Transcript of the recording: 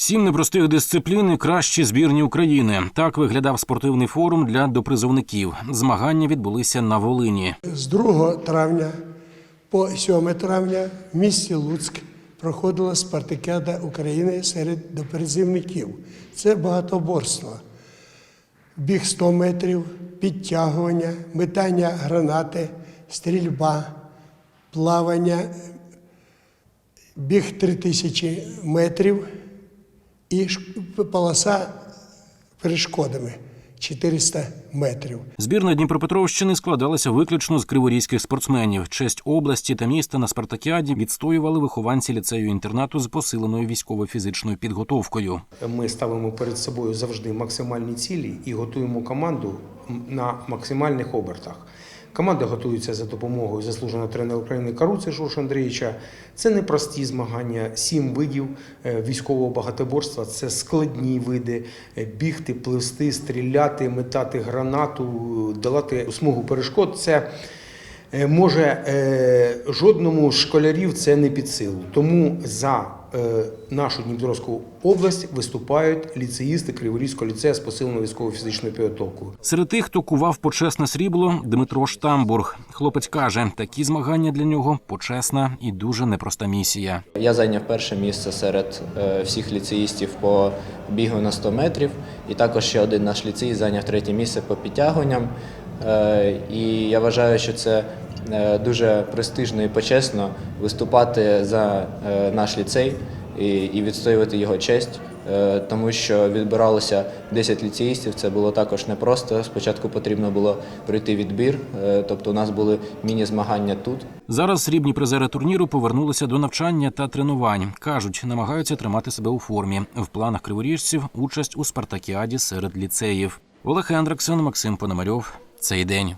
Сім непростих дисциплін і кращі збірні України. Так виглядав спортивний форум для допризовників. Змагання відбулися на Волині. З 2 травня по 7 травня в місті Луцьк проходила спартакіада України серед допризивників. Це багатоборство. Біг 100 метрів, підтягування, метання гранати, стрільба, плавання, біг 3000 метрів і полоса перешкодами 400 метрів. Збірна Дніпропетровщини складалася виключно з криворізьких спортсменів. Честь області та міста на спартакіаді відстоювали вихованці ліцею інтернату з посиленою військово-фізичною підготовкою. Ми ставимо перед собою завжди максимальні цілі і готуємо команду на максимальних обертах. Команда готується за допомогою заслуженого тренера України Каруці Жоржа Андрійовича. Це не прості змагання, сім видів е, військового багатоборства. Це складні види: Е, бігти, пливсти, стріляти, метати гранату, долати смугу перешкод. Це Е, може жодному з школярів це не під силу. Тому за нашу Дніпровську область виступають ліцеїсти Криворізького ліцею з посиленою військово-фізичною підготовкою. Серед тих, хто кував почесне срібло, Дмитро Штамбург. Хлопець каже, такі змагання для нього почесна і дуже непроста місія. Я зайняв перше місце серед е, всіх ліцеїстів по бігу на 100 метрів, і також ще один наш ліцей зайняв третє місце по підтягуванням. Е, І я вважаю, що це е, дуже престижно і почесно виступати за е, наш ліцей і відстоювати його честь. е, Тому що відбиралося 10 ліцеїстів, це було також непросто. Спочатку потрібно було пройти відбір, е, тобто у нас були міні-змагання тут. Зараз срібні призери турніру повернулися до навчання та тренувань. кажуть, намагаються тримати себе у формі. В планах криворіжців участь у спартакіаді серед ліцеїв. Олег Ендраксен, Максим Пономарьов. Цей день.